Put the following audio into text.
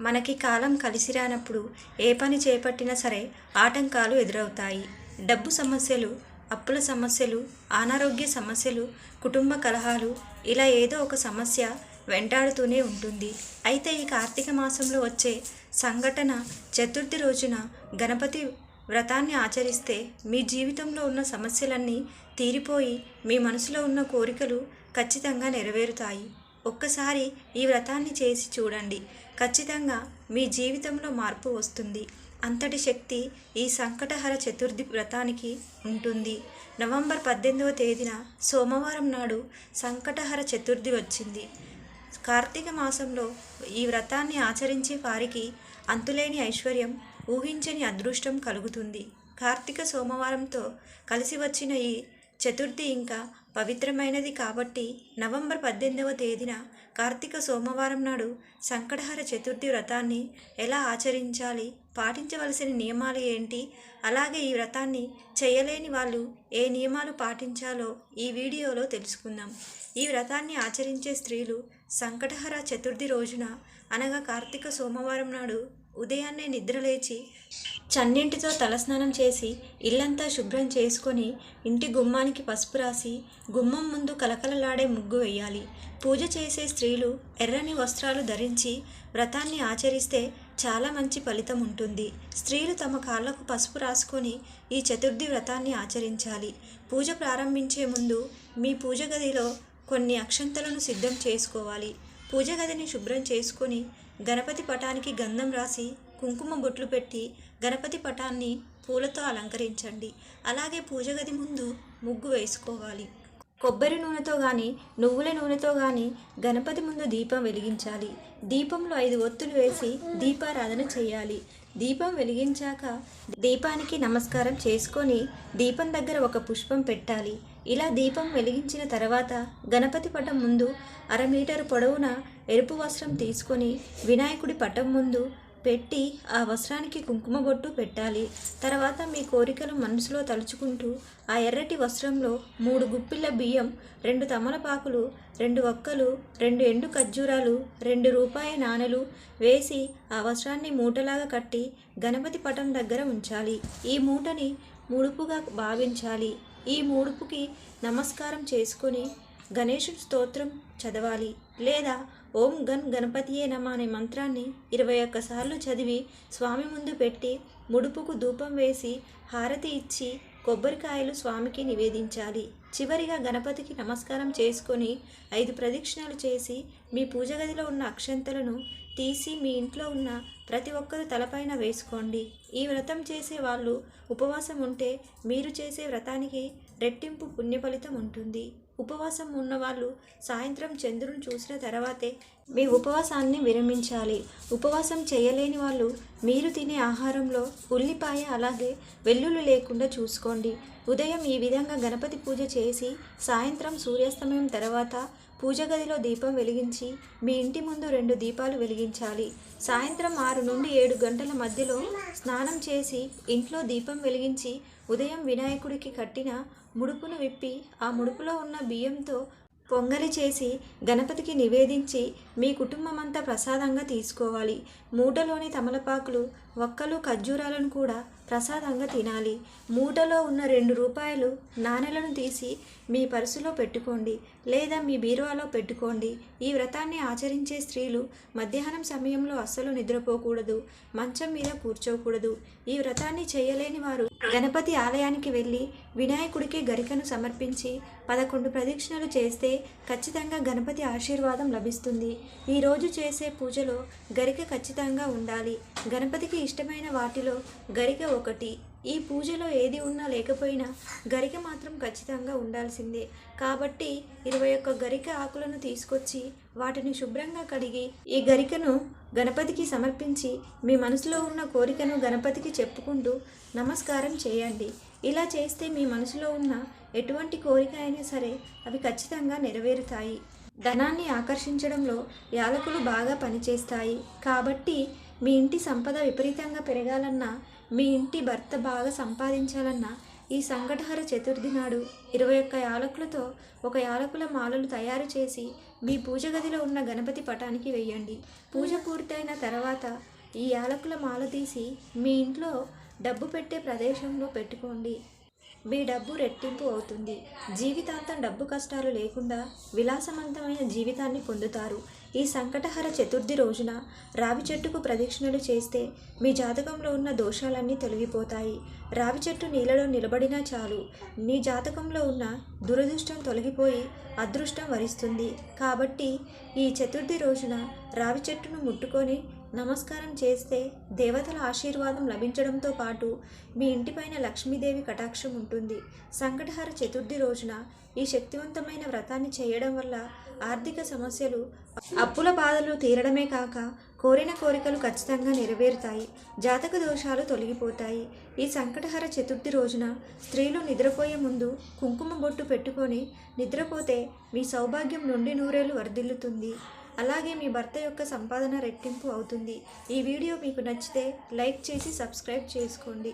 మనకి కాలం కలిసి రానప్పుడు ఏ పని చేపట్టినా సరే ఆటంకాలు ఎదురవుతాయి. డబ్బు సమస్యలు అప్పుల సమస్యలు అనారోగ్య సమస్యలు కుటుంబ కలహాలు ఇలా ఏదో ఒక సమస్య వెంటాడుతూనే ఉంటుంది. అయితే ఈ కార్తీక మాసంలో వచ్చే సంఘటన చతుర్థి రోజున గణపతి వ్రతాన్ని ఆచరిస్తే మీ జీవితంలో ఉన్న సమస్యలన్నీ తీరిపోయి మీ మనసులో ఉన్న కోరికలు ఖచ్చితంగా నెరవేరుతాయి. ఒక్కసారి ఈ వ్రతాన్ని చేసి చూడండి. ఖచ్చితంగా మీ జీవితంలో మార్పు వస్తుంది. అంతటి శక్తి ఈ సంకటహర చతుర్థి వ్రతానికి ఉంటుంది. నవంబర్ పద్దెనిమిదవ తేదీన సోమవారం నాడు సంకటహర చతుర్థి వచ్చింది. కార్తీక మాసంలో ఈ వ్రతాన్ని ఆచరించే వారికి అంతులేని ఐశ్వర్యం ఊహించని అదృష్టం కలుగుతుంది. కార్తీక సోమవారంతో కలిసి వచ్చిన ఈ చతుర్థి ఇంకా పవిత్రమైనది కాబట్టి నవంబర్ పద్దెనిమిదవ తేదీన కార్తీక సోమవారం నాడు సంకటహర చతుర్థి వ్రతాన్ని ఎలా ఆచరించాలి పాటించవలసిన నియమాలు ఏంటి అలాగే ఈ వ్రతాన్ని చేయలేని వాళ్ళు ఏ నియమాలు పాటించాలో ఈ వీడియోలో తెలుసుకుందాం. ఈ వ్రతాన్ని ఆచరించే స్త్రీలు సంకటహర చతుర్థి రోజున అనగా కార్తీక సోమవారం నాడు ఉదయాన్నే నిద్రలేచి చన్నింటితో తలస్నానం చేసి ఇల్లంతా శుభ్రం చేసుకొని ఇంటి గుమ్మానికి పసుపు రాసి గుమ్మం ముందు కలకలలాడే ముగ్గు వేయాలి. పూజ చేసే స్త్రీలు ఎర్రని వస్త్రాలు ధరించి వ్రతాన్ని ఆచరిస్తే చాలా మంచి ఫలితం ఉంటుంది. స్త్రీలు తమ కాళ్ళకు పసుపు రాసుకొని ఈ చతుర్థి వ్రతాన్ని ఆచరించాలి. పూజ ప్రారంభించే ముందు మీ పూజ గదిలో కొన్ని అక్షంతలను సిద్ధం చేసుకోవాలి. పూజ గదిని శుభ్రం చేసుకొని గణపతి పటానికి గంధం రాసి కుంకుమ బొట్లు పెట్టి గణపతి పటాన్ని పూలతో అలంకరించండి. అలాగే పూజ గది ముందు ముగ్గు వేసుకోవాలి. కొబ్బరి నూనెతో కానీ నువ్వుల నూనెతో కానీ గణపతి ముందు దీపం వెలిగించాలి. దీపంలో ఐదు ఒత్తులు వేసి దీపారాధన చేయాలి. దీపం వెలిగించాక దీపానికి నమస్కారం చేసుకొని దీపం దగ్గర ఒక పుష్పం పెట్టాలి. ఇలా దీపం వెలిగించిన తర్వాత గణపతి పటం ముందు అర మీటర్ పొడవున ఎరుపు వస్త్రం తీసుకొని వినాయకుడి పటం ముందు పెట్టి ఆ వస్త్రానికి కుంకుమ బొట్టు పెట్టాలి. తర్వాత మీ కోరికలు మనసులో తలుచుకుంటూ ఆ ఎర్రటి వస్త్రంలో మూడు గుప్పిళ్ళ బియ్యం రెండు తమలపాకులు రెండు ఒక్కలు రెండు ఎండు ఖర్జూరాలు రెండు రూపాయి నాణెలు వేసి ఆ వస్త్రాన్ని మూటలాగా కట్టి గణపతి పటం దగ్గర ఉంచాలి. ఈ మూటని ముడుపుగా భావించాలి. ఈ ముడుపుకి నమస్కారం చేసుకొని గణేషుడి స్తోత్రం చదవాలి. లేదా ఓం గన్ గణపతియే నమ అనే మంత్రాన్ని ఇరవై ఒక్కసార్లు చదివి స్వామి ముందు పెట్టి ముడుపుకు ధూపం వేసి హారతి ఇచ్చి కొబ్బరికాయలు స్వామికి నివేదించాలి. చివరిగా గణపతికి నమస్కారం చేసుకొని ఐదు ప్రదక్షిణలు చేసి మీ పూజ గదిలో ఉన్న అక్షంతలను తీసి మీ ఇంట్లో ఉన్న ప్రతి ఒక్కరు తలపైన వేసుకోండి. ఈ వ్రతం చేసే వాళ్ళు ఉపవాసం ఉంటే మీరు చేసే వ్రతానికి రెట్టింపు పుణ్య ఫలితం ఉంటుంది. ఉపవాసం ఉన్నవాళ్ళు సాయంత్రం చంద్రుని చూసిన తర్వాతే మీ ఉపవాసాన్ని విరమించాలి. ఉపవాసం చేయలేని వాళ్ళు మీరు తినే ఆహారంలో ఉల్లిపాయ అలాగే వెల్లుల్లి లేకుండా చూసుకోండి. ఉదయం ఈ విధంగా గణపతి పూజ చేసి సాయంత్రం సూర్యాస్తమయం తర్వాత పూజ గదిలో దీపం వెలిగించి మీ ఇంటి ముందు రెండు దీపాలు వెలిగించాలి. సాయంత్రం ఆరు నుండి ఏడు గంటల మధ్యలో స్నానం చేసి ఇంట్లో దీపం వెలిగించి ఉదయం వినాయకుడికి కట్టిన ముడుపును విప్పి ఆ ముడుపులో ఉన్న బియ్యంతో పొంగలి చేసి గణపతికి నివేదించి మీ కుటుంబం అంతా ప్రసాదంగా తీసుకోవాలి. మూటలోని తమలపాకులు ఒక్కలు ఖర్జూరాలను కూడా ప్రసాదంగా తినాలి. మూటలో ఉన్న రెండు రూపాయలు నాణెలను తీసి మీ పర్సులో పెట్టుకోండి లేదా మీ బీరువాలో పెట్టుకోండి. ఈ వ్రతాన్ని ఆచరించే స్త్రీలు మధ్యాహ్నం సమయంలో అస్సలు నిద్రపోకూడదు మంచం మీద కూర్చోకూడదు. ఈ వ్రతాన్ని చేయలేని వారు గణపతి ఆలయానికి వెళ్ళి వినాయకుడికి గరికను సమర్పించి పదకొండు ప్రదక్షిణలు చేస్తే ఖచ్చితంగా గణపతి ఆశీర్వాదం లభిస్తుంది. ఈరోజు చేసే పూజలో గరిక ఖచ్చితంగా ఉండాలి. గణపతికి ఇష్టమైన వాటిలో గరిక ఒకటి. ఈ పూజలో ఏది ఉన్నా లేకపోయినా గరిక మాత్రం ఖచ్చితంగా ఉండాల్సిందే. కాబట్టి ఇరవై ఒక్క గరిక ఆకులను తీసుకొచ్చి వాటిని శుభ్రంగా కడిగి ఈ గరికను గణపతికి సమర్పించి మీ మనసులో ఉన్న కోరికను గణపతికి చెప్పుకుంటూ నమస్కారం చేయండి. ఇలా చేస్తే మీ మనసులో ఉన్న ఎటువంటి కోరిక అయినా సరే అవి ఖచ్చితంగా నెరవేరుతాయి. ధనాన్ని ఆకర్షించడంలో యాలకులు బాగా పనిచేస్తాయి. కాబట్టి మీ ఇంటి సంపద విపరీతంగా పెరగాలన్నా మీ ఇంటి భర్త బాగా సంపాదించాలన్నా ఈ సంకటహర చతుర్థి నాడు ఇరవై ఒక్క యాలకులతో ఒక యాలకుల మాలలు తయారు చేసి మీ పూజ గదిలో ఉన్న గణపతి పటానికి వేయండి. పూజ పూర్తయిన తర్వాత ఈ యాలకుల మాల తీసి మీ ఇంట్లో డబ్బు పెట్టే ప్రదేశంలో పెట్టుకోండి. మీ డబ్బు రెట్టింపు అవుతుంది. జీవితాంతం డబ్బు కష్టాలు లేకుండా విలాసవంతమైన జీవితాన్ని పొందుతారు. ఈ సంకటహర చతుర్థి రోజున రావి చెట్టుకు ప్రదక్షిణలు చేస్తే మీ జాతకంలో ఉన్న దోషాలన్నీ తొలగిపోతాయి. రావి చెట్టు నీళ్ళలో నిలబడినా చాలు. నీ జాతకంలో ఉన్న దురదృష్టం తొలగిపోయి అదృష్టం వరిస్తుంది. కాబట్టి ఈ చతుర్థి రోజున రావి చెట్టును ముట్టుకొని నమస్కారం చేస్తే దేవతల ఆశీర్వాదం లభించడంతో పాటు మీ ఇంటిపైన లక్ష్మీదేవి కటాక్షం ఉంటుంది. సంకటహర చతుర్థి రోజున ఈ శక్తివంతమైన వ్రతాన్ని చేయడం వల్ల ఆర్థిక సమస్యలు అప్పుల బాధలు తీరడమే కాక కోరిన కోరికలు ఖచ్చితంగా నెరవేరుతాయి. జాతక దోషాలు తొలగిపోతాయి. ఈ సంకటహర చతుర్థి రోజున స్త్రీలు నిద్రపోయే ముందు కుంకుమ బొట్టు పెట్టుకొని నిద్రపోతే మీ సౌభాగ్యం నుండి నూరేలు వర్ధిల్లుతుంది. అలాగే మీ భర్త యొక్క సంపాదన రెట్టింపు అవుతుంది. ఈ వీడియో మీకు నచ్చితే లైక్ చేసి సబ్స్క్రైబ్ చేసుకోండి.